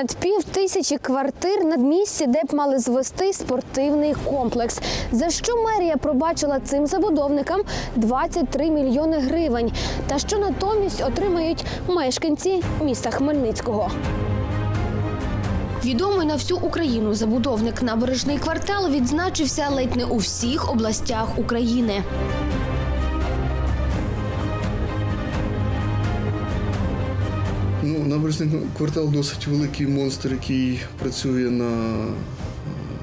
Понад пів тисячі квартир над місці, де б мали звести спортивний комплекс. За що мерія пробачила цим забудовникам 23 мільйони гривень. Та що натомість отримають мешканці міста Хмельницького. Відомий на всю Україну забудовник набережний квартал відзначився ледь не у всіх областях України. Набережний квартал досить великий монстр, який працює на е,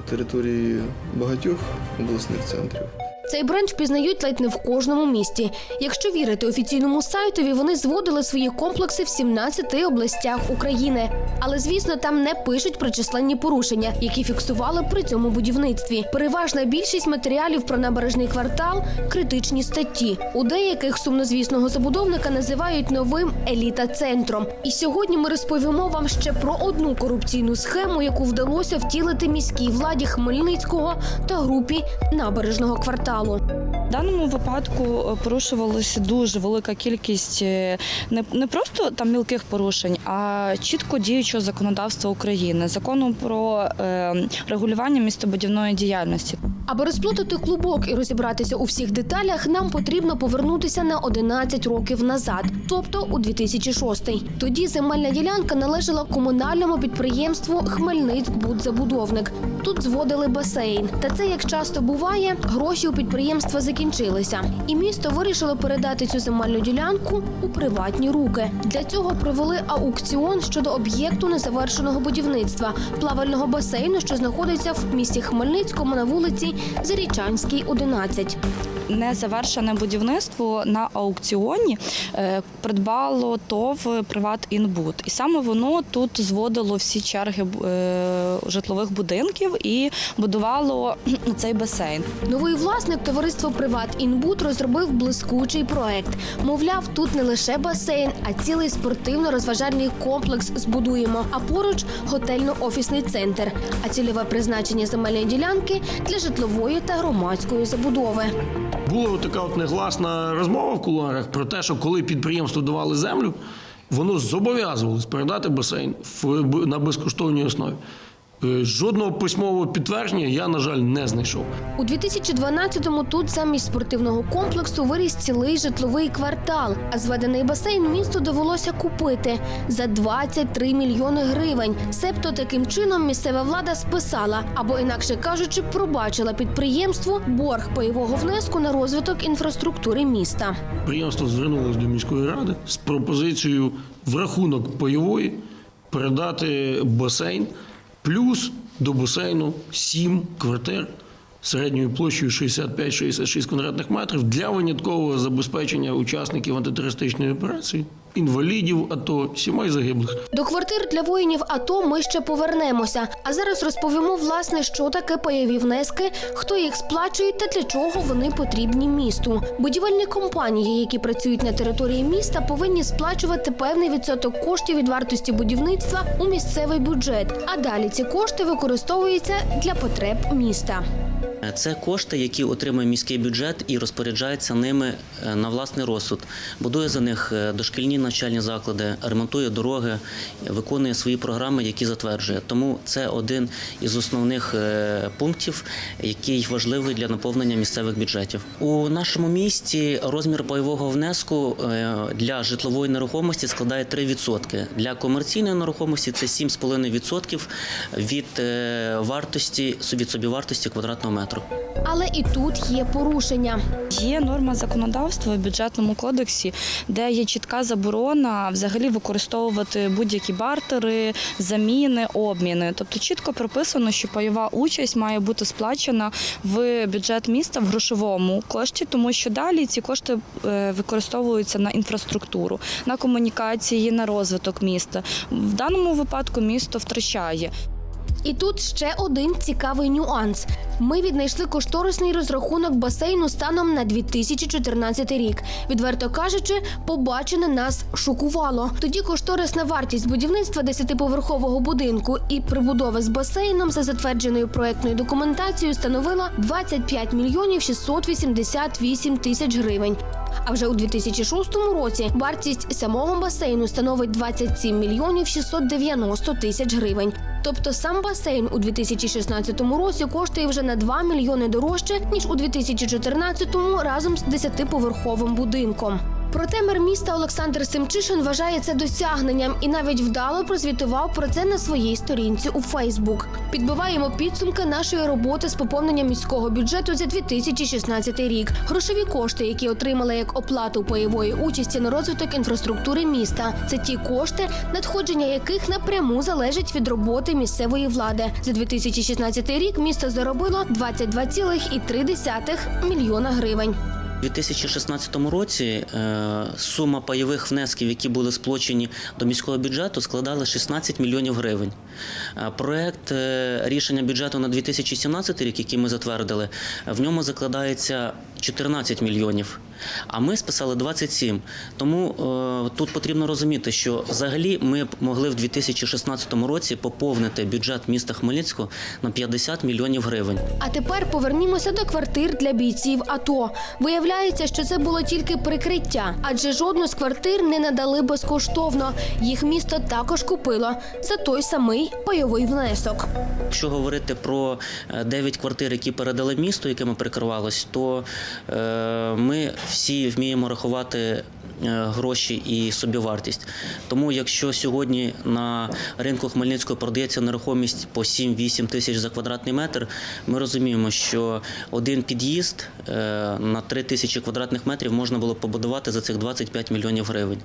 території багатьох обласних центрів. Цей бренд впізнають ледь не в кожному місті. Якщо вірити офіційному сайтові, вони зводили свої комплекси в 17 областях України. Але звісно, там не пишуть про численні порушення, які фіксували при цьому будівництві. Переважна більшість матеріалів про набережний квартал критичні статті. У деяких сумнозвісного забудовника називають новим еліта центром. І сьогодні ми розповімо вам ще про одну корупційну схему, яку вдалося втілити міській владі Хмельницького та групі набережного кварталу. В даному випадку е, порушувалася дуже велика кількість е, не, не просто там мілких порушень, а чітко діючого законодавства України, закону про е, регулювання містобудівної діяльності. Аби розплутати клубок і розібратися у всіх деталях, нам потрібно повернутися на 11 років назад, тобто у 2006. Тоді земельна ділянка належала комунальному підприємству Хмельницькбудзабудовник. Тут зводили басейн. Та це, як часто буває, гроші у підприємства закінчилися, і місто вирішило передати цю земельну ділянку у приватні руки. Для цього провели аукціон щодо об'єкту незавершеного будівництва плавального басейну, що знаходиться в місті Хмельницькому на вулиці Зарічанській, 11. Незавершене будівництво на аукціоні е, придбало ТОВ Приват Інбуд. І саме воно тут зводило всі черги е, житлових будинків і будувало цей басейн. Новий власник товариство Приват Інбут розробив блискучий проект. Мовляв, тут не лише басейн, а цілий спортивно-розважальний комплекс збудуємо. А поруч готельно-офісний центр. А цільове призначення земельної ділянки для житлової та громадської забудови. Була така от негласна розмова в кулуарах про те, що коли підприємству давали землю, воно зобов'язувалось передати басейн в, на безкоштовній основі. Е, Жодного письмового підтвердження я, на жаль, не знайшов. У 2012-му тут замість спортивного комплексу виріс цілий житловий квартал, а зведений басейн місту довелося купити за 23 мільйони гривень. Себто таким чином місцева влада списала або, інакше кажучи, пробачила підприємству борг пайового внеску на розвиток інфраструктури міста. Підприємство звернулося до міської ради з пропозицією в рахунок пайової передати басейн, плюс до басейну 7 квартир середньою площею 65-66 квадратних метрів для виняткового забезпечення учасників антитерористичної операції, інвалідів АТО, сімей загиблих. До квартир для воїнів АТО ми ще повернемося. А зараз розповімо, власне, що таке пайові внески, хто їх сплачує та для чого вони потрібні місту. Будівельні компанії, які працюють на території міста, повинні сплачувати певний відсоток коштів від вартості будівництва у місцевий бюджет. А далі ці кошти використовуються для потреб міста. Це кошти, які отримує міський бюджет і розпоряджається ними е, на власний розсуд. Будує за них е, дошкільні навчальні заклади, ремонтує дороги, виконує свої програми, які затверджує. Тому це один із основних е, пунктів, який важливий для наповнення місцевих бюджетів. У нашому місті розмір пайового внеску е, для житлової нерухомості складає 3%. Для комерційної нерухомості це 7,5% від е, вартості від собівартості квадратного метру. Але і тут є порушення. Є норма законодавства в бюджетному кодексі, де є чітка заборона взагалі використовувати будь-які бартери, заміни, обміни. Тобто чітко прописано, що пайова участь має бути сплачена в бюджет міста в грошовому кошті, тому що далі ці кошти е, використовуються на інфраструктуру, на комунікації, на розвиток міста. В даному випадку місто втрачає. І тут ще один цікавий нюанс. Ми віднайшли кошторисний розрахунок басейну станом на 2014 рік. Відверто кажучи, побачене нас шокувало. Тоді кошторисна вартість будівництва 10-поверхового будинку і прибудови з басейном за затвердженою проектною документацією становила 25 мільйонів 688 тисяч гривень. А вже у 2006 році вартість самого басейну становить 27 мільйонів 690 тисяч гривень. Тобто сам басейн у 2016 році коштує вже на 2 мільйони дорожче ніж у 2014 разом з 10-поверховим будинком. Проте мер міста Олександр Семчишин вважає це досягненням і навіть вдало прозвітував про це на своїй сторінці у Фейсбук. Підбиваємо підсумки нашої роботи з поповненням міського бюджету за 2016 рік. Грошові кошти, які отримали як оплату пайової участі на розвиток інфраструктури міста. Це ті кошти, надходження яких напряму залежать від роботи місцевої влади. За 2016 рік місто заробило 22,3 мільйона гривень. У 2016 році е, сума пайових внесків, які були сплочені до міського бюджету, складала 16 мільйонів гривень. Е, Проект е, рішення бюджету на 2017 рік, який ми затвердили, в ньому закладається 14 мільйонів. А ми списали 27. Тому е, тут потрібно розуміти, що взагалі ми б могли в 2016 році поповнити бюджет міста Хмельницького на 50 мільйонів гривень. А тепер повернімося до квартир для бійців АТО. Виявляється, що це було тільки прикриття, адже жодну з квартир не надали безкоштовно. Їх місто також купило за той самий пайовий внесок. Якщо говорити про 9 квартир, які передали місту, якими прикривалось, то е, ми всі вміємо рахувати е, гроші і собівартість. Тому якщо сьогодні на ринку Хмельницького продається нерухомість по 7-8 тисяч за квадратний метр, ми розуміємо, що один під'їзд е, на 3 тисячі квадратних метрів можна було побудувати за цих 25 мільйонів гривень.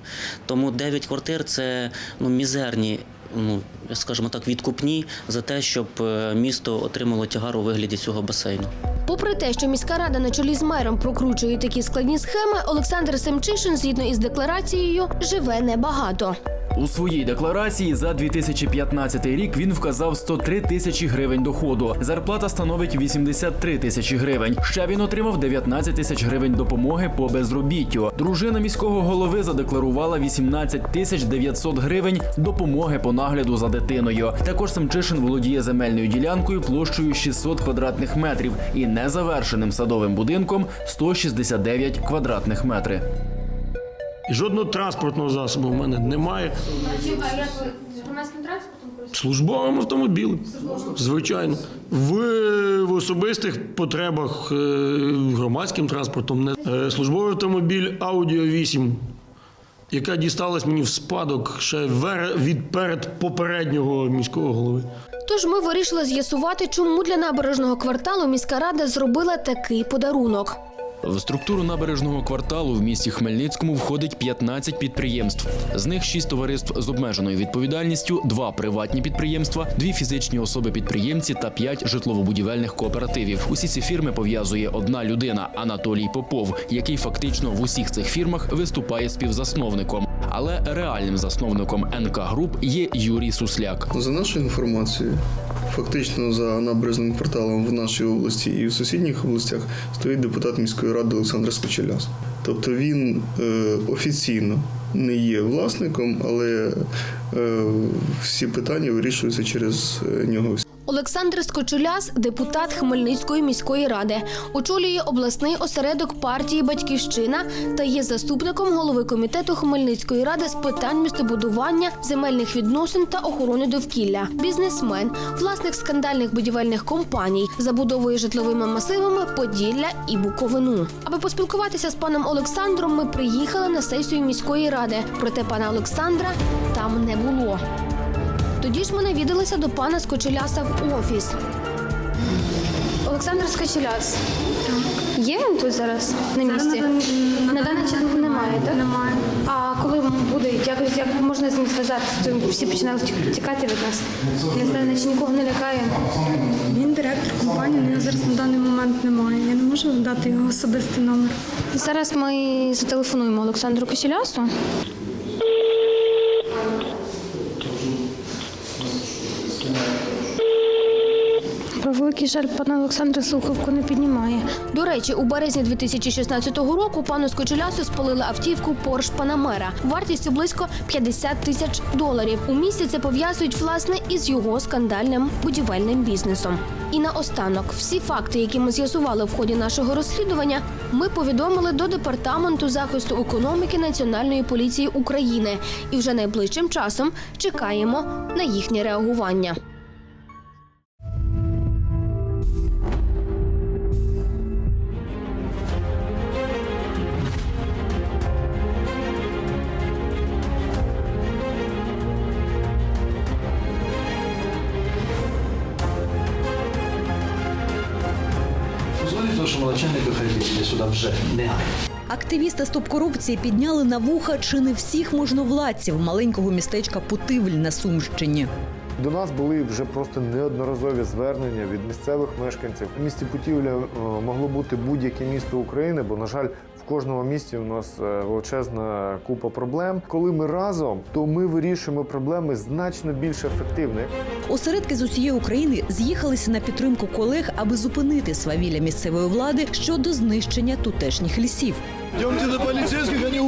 Тому 9 квартир це ну, мізерні ну, скажімо так, відкупні за те, щоб е, місто отримало тягар у вигляді цього басейну. Попри те, що міська рада на чолі з мером прокручує такі складні схеми, Олександр Семчишин, згідно із декларацією, живе небагато. У своїй декларації за 2015 рік він вказав 103 тисячі гривень доходу. Зарплата становить 83 тисячі гривень. Ще він отримав 19 тисяч гривень допомоги по безробіттю. Дружина міського голови задекларувала 18 тисяч 900 гривень допомоги по нагляду за дитиною. Також Семчишин володіє земельною ділянкою площею 600 квадратних метрів і незавершеним садовим будинком 169 квадратних метри. І жодного транспортного засобу в мене немає. Службовим автомобілем. Звичайно. В, в особистих потребах е, громадським транспортом. Не. Е, службовий автомобіль Audi 8, яка дісталась мені в спадок ще вер- від перед попереднього міського голови. Тож ми вирішили з'ясувати, чому для набережного кварталу міська рада зробила такий подарунок. В структуру набережного кварталу в місті Хмельницькому входить 15 підприємств. З них 6 товариств з обмеженою відповідальністю, 2 приватні підприємства, 2 фізичні особи-підприємці та 5 житлово-будівельних кооперативів. Усі ці фірми пов'язує одна людина Анатолій Попов, який фактично в усіх цих фірмах виступає співзасновником. Але реальним засновником НК Груп є Юрій Сусляк. За нашою інформацією, фактично за набережним кварталом в нашій області і в сусідніх областях стоїть депутат міської ради Олександр Скочеляс. Тобто він е, офіційно не є власником, але е, всі питання вирішуються через е, нього. Олександр Скочуляс, депутат Хмельницької міської ради, очолює обласний осередок партії Батьківщина та є заступником голови комітету Хмельницької ради з питань містобудування, земельних відносин та охорони довкілля, бізнесмен, власник скандальних будівельних компаній, забудовує житловими масивами Поділля і Буковину. Аби поспілкуватися з паном Олександром, ми приїхали на сесію міської ради. Проте пана Олександра там не було. Тоді ж ми навідалися до пана Скочеляса в офіс. Олександр Скочеляс. Є він тут зараз на місці? На даний час немає, так? Немає. А коли буде, якось як можна з ним зв'язатися? Всі починали тікати від нас. Не знаю, наче нікого не лякає. Він директор компанії, але його зараз на даний момент немає. Я не можу дати його особистий номер. Зараз ми зателефонуємо Олександру Кочелясу. Превеликий жаль, пан Олександр слухавку не піднімає. До речі, у березні 2016 року пану Скочелясу спалили автівку Porsche Panamera вартістю близько 50 тисяч доларів. У місті це пов'язують власне із його скандальним будівельним бізнесом. І наостанок, всі факти, які ми з'ясували в ході нашого розслідування, ми повідомили до департаменту захисту економіки Національної поліції України і вже найближчим часом чекаємо на їхнє реагування. Позвонить що начальнику, хай сюди вже негайно. Активісти стоп корупції підняли на вуха чи не всіх можновладців маленького містечка Путивль на Сумщині. До нас були вже просто неодноразові звернення від місцевих мешканців. У місті Путівля е, могло бути будь-яке місто України, бо, на жаль, в кожному місті у нас е, величезна купа проблем. Коли ми разом, то ми вирішуємо проблеми значно більш ефективно. Осередки з усієї України з'їхалися на підтримку колег, аби зупинити свавілля місцевої влади щодо знищення тутешніх лісів. Йомте до поліцейських, вони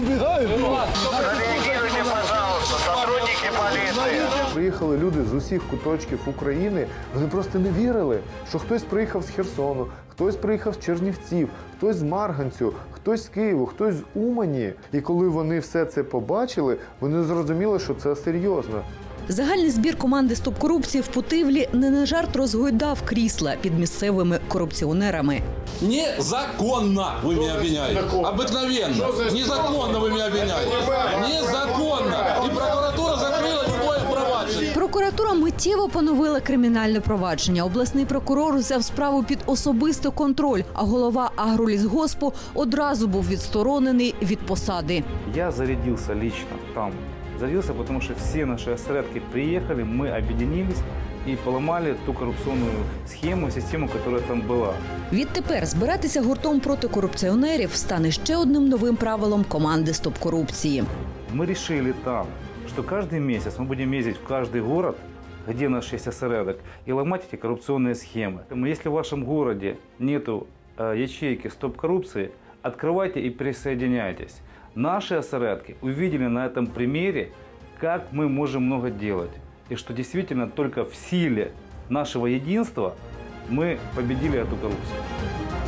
Приїхали люди з усіх куточків України. Вони просто не вірили, що хтось приїхав з Херсону, хтось приїхав з Чернівців, хтось з Марганцю, хтось з Києву, хтось з Умані. І коли вони все це побачили, вони зрозуміли, що це серйозно. Загальний збір команди стоп корупції в Путивлі не на жарт розгойдав крісла під місцевими корупціонерами. Незаконно вы меня обвиняете. Обыкновенно. Незаконно вы меня обвиняете. Незаконно. И прокуратура закрыла любое провадження. Прокуратура миттєво поновила кримінальне провадження. Обласний прокурор взяв справу під особистий контроль, а голова агролісгоспу одразу був відсторонений від посади. Я зарядился лично там. Зарядился, потому что все наши осредки приехали, мы объединились и поломали ту коррупционную схему, систему, которая там была. Відтепер збиратися гуртом проти корупціонерів стане ще одним новим правилом команди стоп корупції. Мы решили там, что каждый месяц мы будем ездить в каждый город, где наш есть осередок, и ломать эти коррупционные схемы. Поэтому Если в вашем городе нету э, ячейки стоп коррупции, открывайте и присоединяйтесь. Наши осередки увидели на этом примере, как мы можем много делать. И что действительно только в силе нашего единства мы победили эту коррупцию.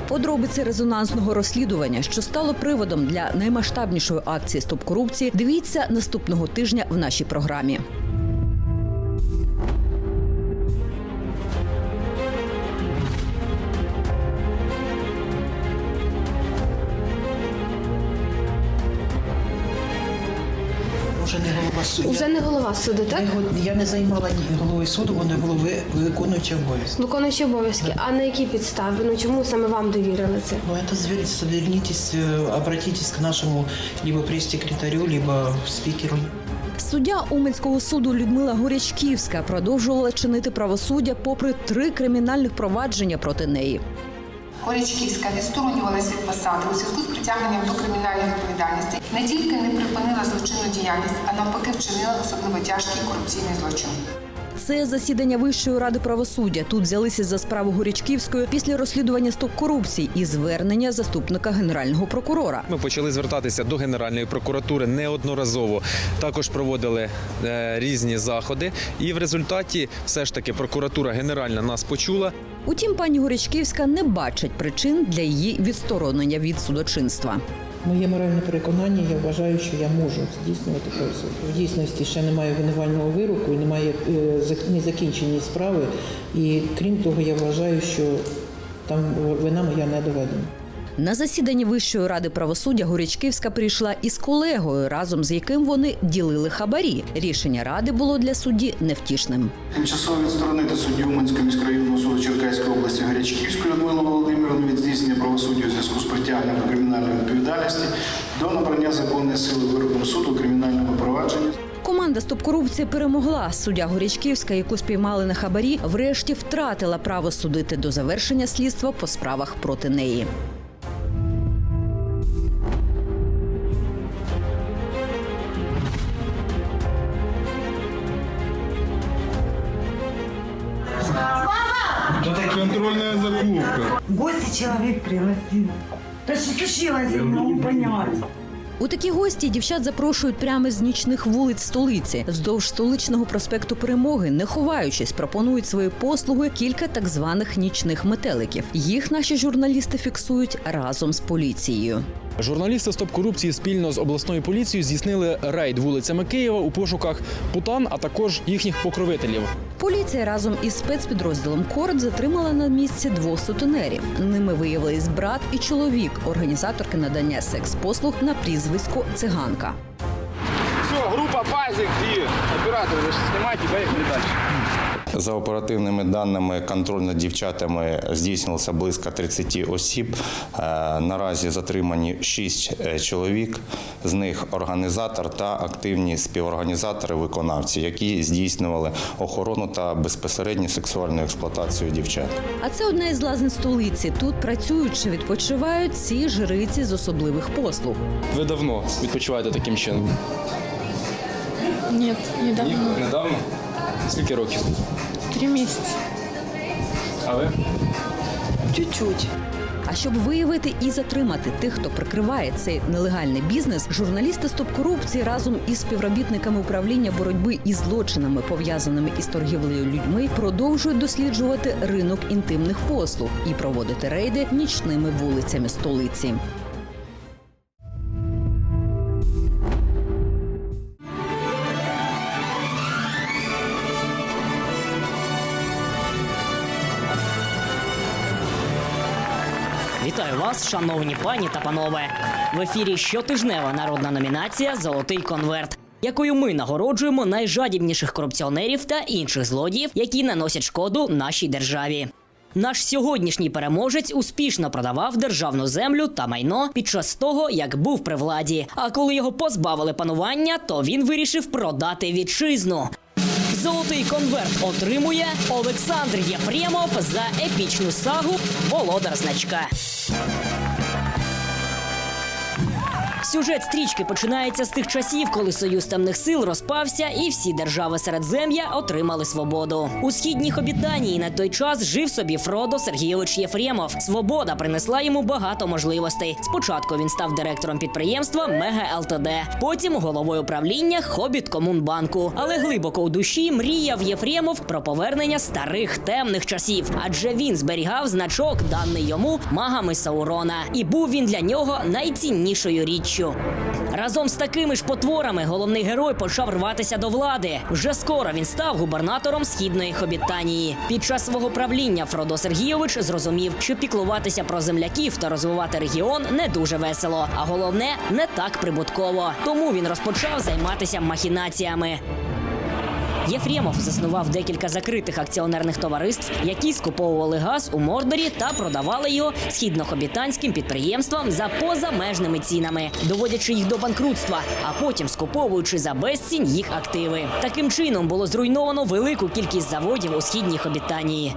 Подробиці резонансного розслідування, що стало приводом для наймасштабнішої акції стоп корупції, дивіться наступного тижня в нашій програмі. Суду. Уже не голова суду, так? його, я не займала ні головою суду, вони голови виконуючи обов'язки. Виконуючі обов'язки. А на якій підставі? Ну чому саме вам довірили це? Ну, это звернитесь, звернитесь, э, обратитесь к нашему либо пресс-секретарю, либо спикеру. Суддя Уманського суду Людмила Горячківська продовжувала чинити правосуддя попри три кримінальних провадження проти неї. Горячківська відсторонювалася від посади у зв'язку з притягненням до кримінальної відповідальності. Не тільки не припинила злочинну діяльність, а навпаки вчинила особливо тяжкий корупційний злочин. Це засідання Вищої ради правосуддя. Тут взялися за справу Горячківської після розслідування стоп корупції і звернення заступника генерального прокурора. Ми почали звертатися до Генеральної прокуратури неодноразово. Також проводили е, різні заходи. І в результаті все ж таки прокуратура генеральна нас почула. Утім, пані Горячківська не бачить причин для її відсторонення від судочинства. Моє моральне переконання, я вважаю, що я можу здійснювати процес. В дійсності ще немає винувального вироку, немає е, зак- незакінчені справи. І крім того, я вважаю, що там вина моя не доведена. На засіданні Вищої ради правосуддя Горячківська прийшла із колегою, разом з яким вони ділили хабарі. Рішення ради було для судді невтішним. Тимчасово відсторонити суддю Уманського міськрайонного суду Черкаської області Гарячківську Людмилу Володимирівну від здійснення правосуддя у зв'язку з притягненням до кримінальної відповідальності до набрання законної сили вироком суду у кримінальному провадженні. Команда стоп корупції перемогла. Суддя Горячківська, яку спіймали на хабарі, врешті втратила право судити до завершення слідства по справах проти неї. Гости человек пригласил. Да что случилось, я не могу понять. У такі гості дівчат запрошують прямо з нічних вулиць столиці. Вздовж столичного проспекту Перемоги, не ховаючись, пропонують свої послуги кілька так званих нічних метеликів. Їх наші журналісти фіксують разом з поліцією. Журналісти Стоп корупції спільно з обласною поліцією здійснили рейд вулицями Києва у пошуках путан, а також їхніх покровителів. Поліція разом із спецпідрозділом Корд затримала на місці двох сутенерів. Ними виявились брат і чоловік, організаторки надання секс-послуг на прізвисько циганка. Все, группа базик и операторы, значит, снимайте, поехали дальше. За оперативними даними, контроль над дівчатами здійснився близько 30 осіб. Е, Наразі затримані 6 чоловік, з них організатор та активні співорганізатори-виконавці, які здійснювали охорону та безпосередню сексуальну експлуатацію дівчат. А це одна із лазень столиці. Тут працюють чи відпочивають ці жриці з особливих послуг. Ви давно відпочиваєте таким чином? Нет, недавно. Недавно? Скільки років? Три месяца. А ви? Чуть-чуть. А щоб виявити і затримати тих, хто прикриває цей нелегальний бізнес, журналісти Стоп корупції разом із співробітниками управління боротьби із злочинами, пов'язаними із торгівлею людьми, продовжують досліджувати ринок інтимних послуг і проводити рейди нічними вулицями столиці. Вас, шановні пані та панове. В ефірі щотижнева народна номінація Золотий конверт, якою ми нагороджуємо найжадібніших корупціонерів та інших злодіїв, які наносять шкоду нашій державі. Наш сьогоднішній переможець успішно продавав державну землю та майно під час того, як був при владі. А коли його позбавили панування, то він вирішив продати вітчизну. Золотий конверт отримує Олександр Єфремов за епічну сагу Володар значка. Сюжет стрічки починається з тих часів, коли союз темних сил розпався, і всі держави Середзем'я отримали свободу. У східній Обітанії на той час жив собі Фродо Сергійович Єфремов. Свобода принесла йому багато можливостей. Спочатку він став директором підприємства Мега ЛТД, потім головою правління Хобіт Комунбанку. Але глибоко у душі мріяв Єфремов про повернення старих темних часів, адже він зберігав значок, даний йому магами Саурона, і був він для нього найціннішою річчю. Разом з такими ж потворами головний герой почав рватися до влади. Вже скоро він став губернатором східної Хобітанії. Під час свого правління Фродо Сергійович зрозумів, що піклуватися про земляків та розвивати регіон не дуже весело, а головне не так прибутково. Тому він розпочав займатися махінаціями. Єфремов заснував декілька закритих акціонерних товариств, які скуповували газ у Мордорі та продавали його східнохобітанським підприємствам за позамежними цінами, доводячи їх до банкрутства, а потім скуповуючи за безцінь їх активи. Таким чином було зруйновано велику кількість заводів у східній Хобітанії.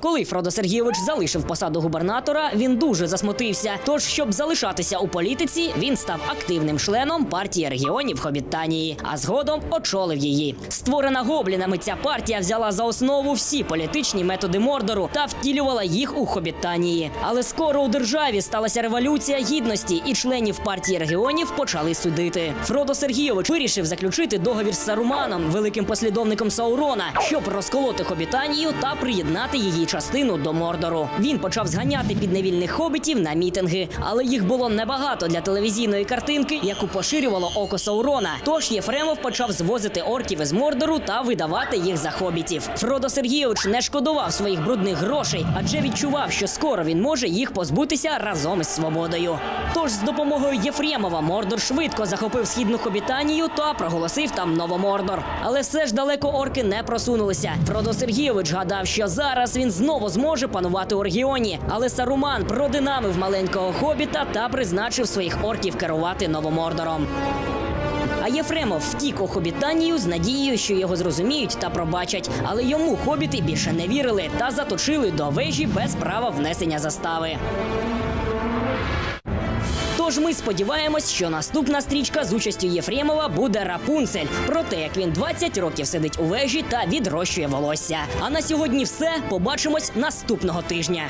Коли Фродо Сергійович залишив посаду губернатора, він дуже засмутився. Тож, щоб залишатися у політиці, він став активним членом партії регіонів Хобітанії, а згодом очолив її. Створена гоблінами, ця партія взяла за основу всі політичні методи Мордору та втілювала їх у Хобітанії. Але скоро у державі сталася революція гідності, і членів партії регіонів почали судити. Фродо Сергійович вирішив заключити договір з Саруманом, великим послідовником Саурона, щоб розколоти Хобітанію та приєднати її частину до Мордору. Він почав зганяти підневільних хобітів на мітинги, але їх було небагато для телевізійної картинки, яку поширювало око Саурона. Тож Єфремов почав звозити орків із Мордору та видавати їх за хобітів. Фродо Сергійович не шкодував своїх брудних грошей, адже відчував, що скоро він може їх позбутися разом із свободою. Тож з допомогою Єфремова Мордор швидко захопив східну Хобітанію та проголосив там Новомордор. Але все ж далеко орки не просунулися. Фродо Сергійович гадав, що зараз він знову зможе панувати у регіоні. Але Саруман продинамив маленького хобіта та призначив своїх орків керувати Новомордором. А Єфремов втік у Хобітанію з надією, що його зрозуміють та пробачать. Але йому хобіти більше не вірили та заточили до вежі без права внесення застави. Тож ми сподіваємось, що наступна стрічка з участю Єфремова буде Рапунцель про те, як він 20 років сидить у вежі та відрощує волосся. А на сьогодні все. Побачимось наступного тижня.